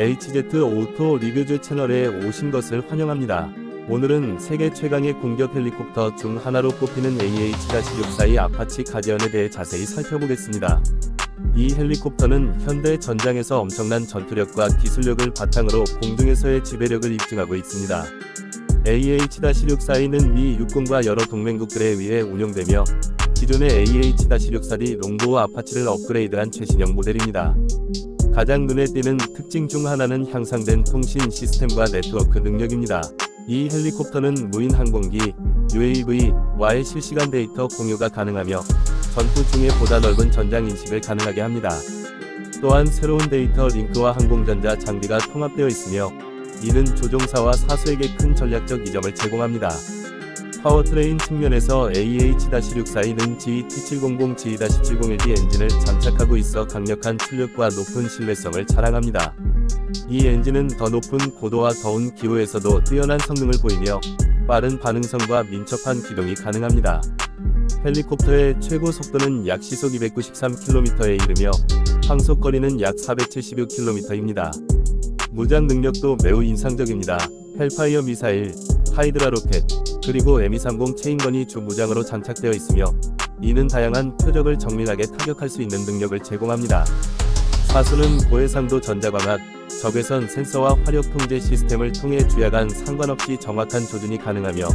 HZ 오토 리뷰즈 채널에 오신 것을 환영합니다. 오늘은 세계 최강의 공격 헬리콥터 중 하나로 꼽히는 AH-64의 아파치 가디언에 대해 자세히 살펴보겠습니다. 이 헬리콥터는 현대 전장에서 엄청난 전투력과 기술력을 바탕으로 공중에서의 지배력을 입증하고 있습니다. AH-64E는 미 육군과 여러 동맹국들에 의해 운용되며 기존의 AH-64D 롱보우 아파치를 업그레이드한 최신형 모델입니다. 가장 눈에 띄는 특징 중 하나는 향상된 통신 시스템과 네트워크 능력입니다. 이 헬리콥터는 무인 항공기 UAV와의 실시간 데이터 공유가 가능하며 전투 중에 보다 넓은 전장 인식을 가능하게 합니다. 또한 새로운 데이터 링크와 항공전자 장비가 통합되어 있으며 이는 조종사와 사수에게 큰 전략적 이점을 제공합니다. 파워트레인 측면에서 AH-64E는 GT700, G-701D 엔진을 장착하고 있어 강력한 출력과 높은 신뢰성을 자랑합니다. 이 엔진은 더 높은 고도와 더운 기후에서도 뛰어난 성능을 보이며 빠른 반응성과 민첩한 기동이 가능합니다. 헬리콥터의 최고 속도는 약 시속 293km에 이르며 항속거리는 약 476km입니다. 무장 능력도 매우 인상적입니다. 헬파이어 미사일, 하이드라 로켓, 그리고 M230 체인건이 주 무장으로 장착되어 있으며 이는 다양한 표적을 정밀하게 타격할 수 있는 능력을 제공합니다. 사수는 고해상도 전자광학, 적외선 센서와 화력 통제 시스템을 통해 주야간 상관없이 정확한 조준이 가능하며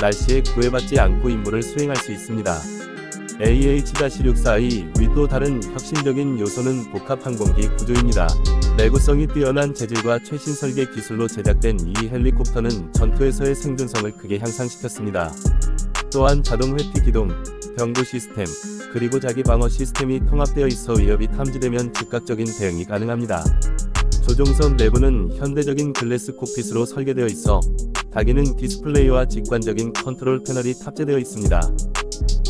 날씨에 구애받지 않고 임무를 수행할 수 있습니다. AH-64의 위도 다른 혁신적인 요소는 복합 항공기 구조입니다. 내구성이 뛰어난 재질과 최신 설계 기술로 제작된 이 헬리콥터는 전투에서의 생존성을 크게 향상시켰습니다. 또한 자동 회피 기동, 병구 시스템, 그리고 자기 방어 시스템이 통합되어 있어 위협이 탐지되면 즉각적인 대응이 가능합니다. 조종선 내부는 현대적인 글래스 콕핏으로 설계되어 있어 다기능 디스플레이와 직관적인 컨트롤 패널이 탑재되어 있습니다.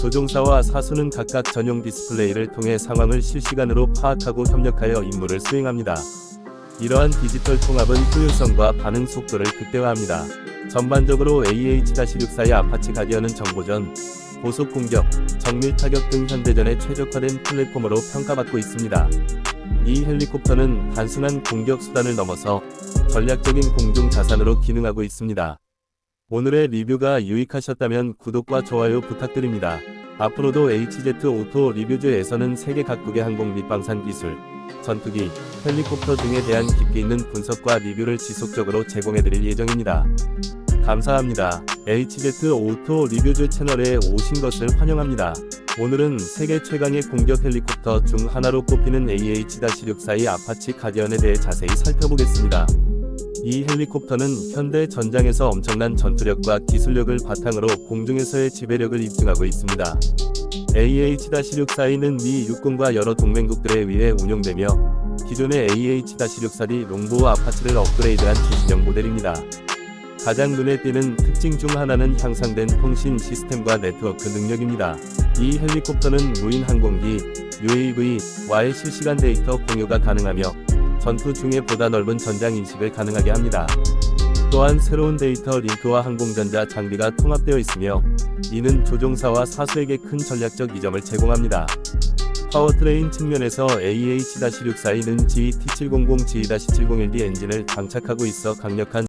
조종사와 사수는 각각 전용 디스플레이를 통해 상황을 실시간으로 파악하고 협력하여 임무를 수행합니다. 이러한 디지털 통합은 효율성과 반응 속도를 극대화합니다. 전반적으로 AH-64의 아파치 가디언은 정보전, 고속 공격, 정밀 타격 등 현대전에 최적화된 플랫폼으로 평가받고 있습니다. 이 헬리콥터는 단순한 공격 수단을 넘어서 전략적인 공중 자산으로 기능하고 있습니다. 오늘의 리뷰가 유익하셨다면 구독과 좋아요 부탁드립니다. 앞으로도 HZ 오토 리뷰즈에서는 세계 각국의 항공 및 방산 기술, 전투기, 헬리콥터 등에 대한 깊이 있는 분석과 리뷰를 지속적으로 제공해드릴 예정입니다. 감사합니다. HZ 오토 리뷰즈 채널에 오신 것을 환영합니다. 오늘은 세계 최강의 공격 헬리콥터 중 하나로 꼽히는 AH-64의 아파치 가디언에 대해 자세히 살펴보겠습니다. 이 헬리콥터는 현대 전장에서 엄청난 전투력과 기술력을 바탕으로 공중에서의 지배력을 입증하고 있습니다. AH-64E는 미 육군과 여러 동맹국들에 의해 운용되며 기존의 AH-64D 롱보우 아파치를 업그레이드한 최신형 모델입니다. 가장 눈에 띄는 특징 중 하나는 향상된 통신 시스템과 네트워크 능력입니다. 이 헬리콥터는 무인 항공기 UAV와의 실시간 데이터 공유가 가능하며 전투 중에 보다 넓은 전장 인식을 가능하게 합니다. 또한 새로운 데이터 링크와 항공전자 장비가 통합되어 있으며 이는 조종사와 사수에게 큰 전략적 이점을 제공합니다. 파워트레인 측면에서 AH-64E는 GT700, G-701D 엔진을 장착하고 있어 강력한